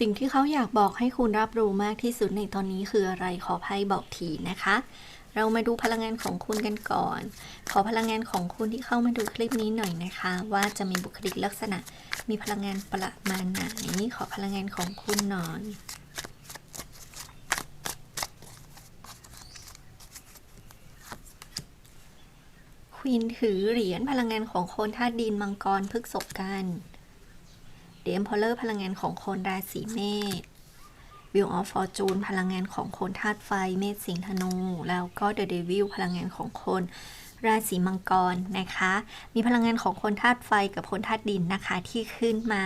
สิ่งที่เขาอยากบอกให้คุณรับรู้มากที่สุดในตอนนี้คืออะไรขอไพ่บอกทีนะคะ เรามาดูพลังงานของคุณกันก่อน ขอพลังงานของคุณที่เข้ามาดูคลิปนี้หน่อยนะคะ ว่าจะมีบุคลิกลักษณะ มีพลังงานประมาณไหน ขอพลังงานของคุณหน่อยควีนถือเหรียญพลังงานของคนธาตุดินมังกรพฤกษบกัน เดมพลเลอร์พลังงานของคนราศีเมษวิวออฟฟอร์จูนพลังงานของคนธาตุไฟ เมษสิงห์ธนู แล้วก็เดอะเดวิลพลังงานของคนราศีมังกรนะคะ มีพลังงานของคนธาตุไฟกับคนธาตุดินนะคะที่ขึ้นมา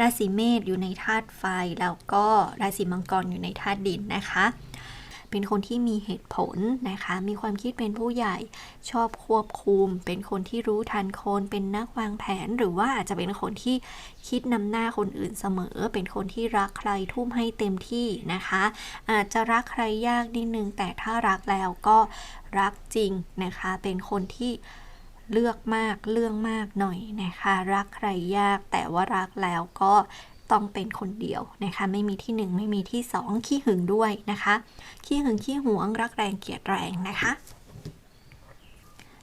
ราศีเมษอยู่ในธาตุไฟ แล้วก็ราศีมังกรอยู่ในธาตุดินนะคะ เป็นคนที่มีเหตุผลนะคะ มีความคิดเป็นผู้ใหญ่ชอบควบคุม เป็นคนที่รู้ทันคน เป็นนักวางแผน หรือว่าอาจจะเป็นคนที่คิดนำหน้าคนอื่นเสมอ เป็นคนที่รักใครทุ่มให้เต็มที่นะคะ อาจจะรักใครยากนิดนึง แต่ถ้ารักแล้วก็รักจริงนะคะ เป็นคนที่เลือกมากเรื่องมากหน่อยนะคะ รักใครยากแต่ว่ารักแล้วก็ ต้องเป็นคนเดียวนะคะ ไม่มีที่หนึ่งไม่มีที่สองขี้หึงด้วยนะคะ ขี้หึงขี้หวงรักแรงเกลียดแรงนะคะ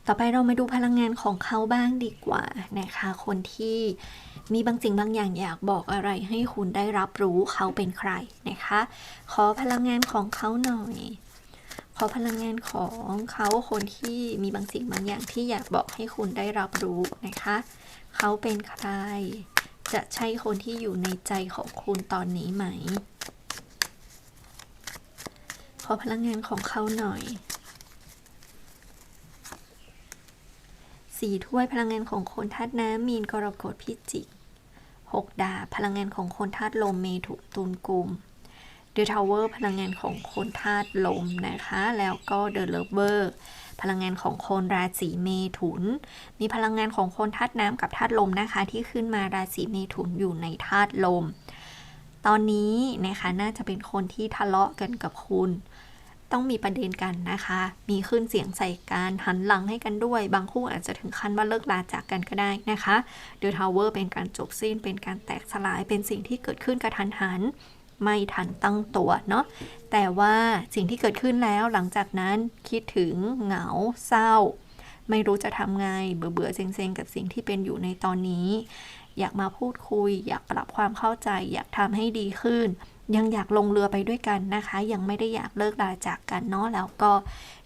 ต่อไปเรามาดูพลังงานของเขาบ้างดีกว่านะคะ คนที่มีบางสิ่งบางอย่างอยากบอกอะไรให้คุณได้รับรู้เขาเป็นใครนะคะ ขอพลังงานของเขาหน่อย ขอพลังงานของเขาคนที่มีบางสิ่งบางอย่างที่อยากบอกให้คุณได้รับรู้นะคะ เขาเป็นใคร จะใช่คนที่อยู่ในใจของคุณตอนนี้ไหม ขอพลังงานของเขาหน่อยสี่ถ้วยพลังงานของคนธาตุน้ำมีนกรกฎพิจิกหกดาบพลังงานของคนธาตุลมเมถุนตุลกุม เดอะทาวเวอร์พลังงานของคนธาตุลมนะคะ แล้วก็เดอะเลเวอร์พลังงานของคนราศีเมถุน มีพลังงานของคนธาตุน้ำกับธาตุลมนะคะ ที่ขึ้นมาราศีเมถุนอยู่ในธาตุลม ตอนนี้นะคะน่าจะเป็นคนที่ทะเลาะกันกับคุณ ต้องมีประเด็นกันนะคะ มีขึ้นเสียงใส่การหันหลังให้กันด้วย บางคู่อาจจะถึงขั้นว่าเลิกลาจากกันก็ได้นะคะเดอะทาวเวอร์เป็นการจบสิ้น เป็นการแตกสลาย เป็นสิ่งที่เกิดขึ้นกระทันหัน ไม่ทันตั้งตัวเนาะแต่ว่าสิ่งที่เกิดขึ้นแล้วหลังจากนั้นคิดถึงเหงาเศร้า ไม่รู้จะทำไงเบื่อเบื่อเซ็งๆ กับสิ่งที่เป็นอยู่ในตอนนี้ อยากมาพูดคุย อยากปรับความเข้าใจ อยากทำให้ดีขึ้น ยังอยากลงเรือไปด้วยกันนะคะ ยังไม่ได้อยากเลิกลาจากกันเนาะแล้วก็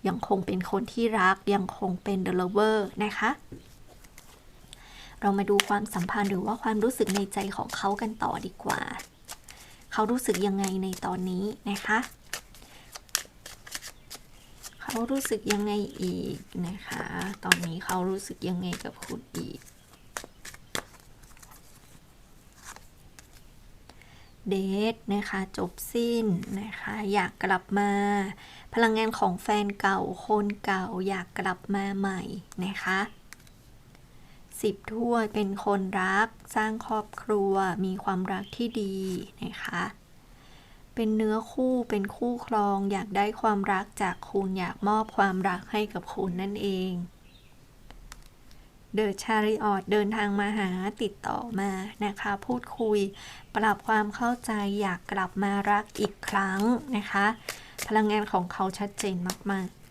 ยังคงเป็นคนที่รัก ยังคงเป็นเดลเวอร์นะคะเรามาดูความสัมพันธ์หรือว่าความรู้สึกในใจของเขากันต่อดีกว่า เขารู้สึกยังไงในตอนนี้นะคะ เขารู้สึกยังไงอีกนะคะ ตอนนี้เขารู้สึกยังไงกับคุณอีก เดทนะคะจบสิ้นนะคะ อยากกลับมา พลังงานของแฟนเก่าคนเก่าอยากกลับมาใหม่นะคะ สิบถ้วยเป็นคนรัก สร้างครอบครัว มีความรักที่ดีนะคะ เป็นเนื้อคู่เป็นคู่ครอง อยากได้ความรักจากคุณอยากมอบความรักให้กับคุณนั่นเองเดอะชาริออดเดินทางมาหาติดต่อมานะคะ พูดคุย ปรับความเข้าใจอยากกลับมารักอีกครั้งนะคะ พลังงานของเขาชัดเจนมาก ๆ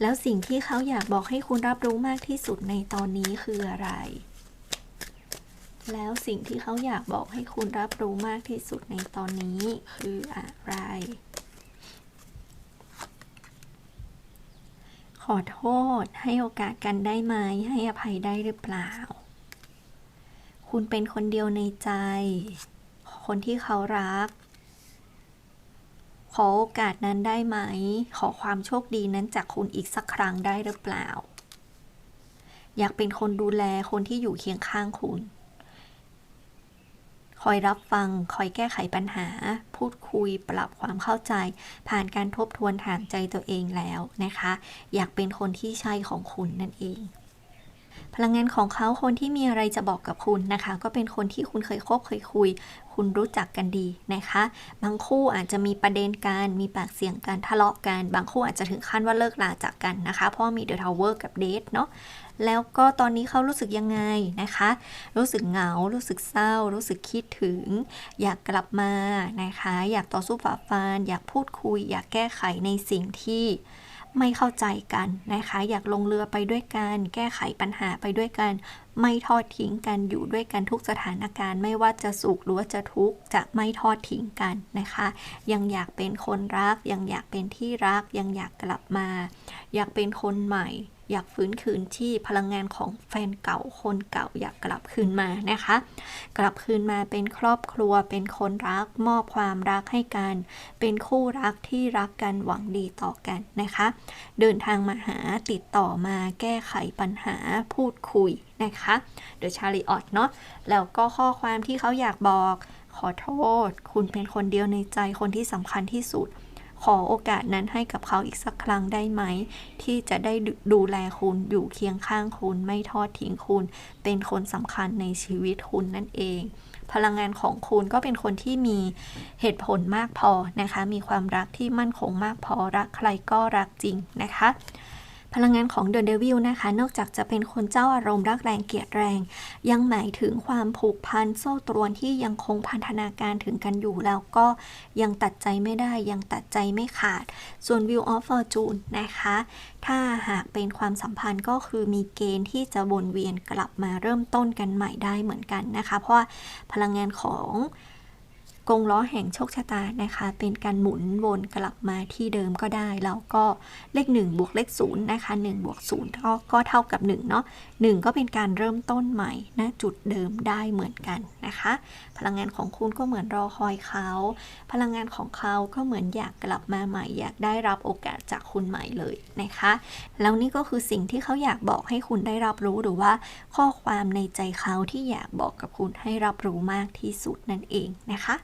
แล้วสิ่งที่เขาอยากบอกให้คุณรับรู้มากที่สุดในตอนนี้คืออะไร แล้วสิ่งที่เขาอยากบอกให้คุณรับรู้มากที่สุดในตอนนี้คืออะไร ขอโทษ ให้โอกาสกันได้ไหม ให้อภัยได้หรือเปล่า คุณเป็นคนเดียวในใจ คนที่เขารัก ขอโอกาสนั้นได้ไหม ขอความโชคดีนั้นจากคุณอีกสักครั้งได้หรือเปล่า อยากเป็นคนดูแลคนที่อยู่เคียงข้างคุณ คอยรับฟัง คอยแก้ไขปัญหา พูดคุยปรับความเข้าใจ ผ่านการทบทวนถามใจตัวเองแล้วนะคะ อยากเป็นคนที่ใช่ของคุณนั่นเอง พลังงานของเขาคนที่มีอะไรจะบอกกับคุณนะคะ ก็เป็นคนที่คุณเคยคบเคยคุย คุณรู้จักกันดีนะคะ บางคู่อาจจะมีประเด็นกันมีปากเสียงกันทะเลาะกัน บางคู่อาจจะถึงขั้นว่าเลิกลาจากกันนะคะ เพราะว่ามีเดอะทาวเวอร์กับเดทเนาะแล้วก็ตอนนี้เขารู้สึกยังไงนะคะ รู้สึกเหงา รู้สึกเศร้า รู้สึกคิดถึง อยากกลับมานะคะ อยากต่อสู้ฝ่าฟัน อยากพูดคุย อยากแก้ไขในสิ่งที่ ไม่เข้าใจกันนะคะ อยากลงเรือไปด้วยกัน แก้ไขปัญหาไปด้วยกัน ไม่ทอดทิ้งกันอยู่ด้วยกันทุกสถานการณ์ ไม่ว่าจะสุขหรือว่าจะทุกข์จะไม่ทอดทิ้งกันนะคะ ยังอยากเป็นคนรัก ยังอยากเป็นที่รัก ยังอยากกลับมา อยากเป็นคนใหม่ อยากฟื้นคืนที่พลังงานของแฟนเก่าคนเก่าอยากกลับคืนมานะคะ กลับคืนมาเป็นครอบครัวเป็นคนรักมอบความรักให้กัน เป็นคู่รักที่รักกันหวังดีต่อกันนะคะ เดินทางมาหาติดต่อมาแก้ไขปัญหาพูดคุยนะคะเดอะชาลีออตเนาะแล้วก็ข้อความที่เขาอยากบอกขอโทษ คุณเป็นคนเดียวในใจคนที่สำคัญที่สุด ขอโอกาสนั้นให้กับเขาอีกสักครั้งได้ไหม ที่จะได้ดูแลคุณอยู่เคียงข้างคุณไม่ทอดทิ้งคุณ เป็นคนสำคัญในชีวิตคุณนั่นเอง พลังงานของคุณก็เป็นคนที่มีเหตุผลมากพอนะคะ มีความรักที่มั่นคงมากพอรักใครก็รักจริงนะคะ พลังงานของเดอะเดวิลนะคะ นอกจากจะเป็นคนเจ้าอารมณ์รักแรงเกลียดแรง ยังหมายถึงความผูกพันโซ่ตรวนที่ยังคงพันธนาการถึงกันอยู่แล้วก็ยังตัดใจไม่ได้ยังตัดใจไม่ขาด ส่วน View of Fortune นะคะ ถ้าหากเป็นความสัมพันธ์ก็คือมีเกณฑ์ที่จะวนเวียนกลับมาเริ่มต้นกันใหม่ได้เหมือนกันนะคะ เพราะว่าพลังงานของ กงล้อแห่งโชคชะตานะคะ เป็นการหมุนวนกลับมาที่เดิมก็ได้ แล้วก็เลข 1 บวกเลข0นะคะ1บวก0ก็ก็เท่ากับ1เนาะ1ก็เป็นการเริ่มต้นใหม่ณจุดเดิมได้เหมือนกันนะคะ พลังงานของคุณก็เหมือนรอคอยเขา พลังงานของเขาก็เหมือนอยากกลับมาใหม่ อยากได้รับโอกาสจากคุณใหม่เลยนะคะ แล้วนี่ก็คือสิ่งที่เขาอยากบอกให้คุณได้รับรู้หรือว่า ข้อความในใจเขาที่อยากบอกกับคุณให้รับรู้มากที่สุดนั่นเองนะคะ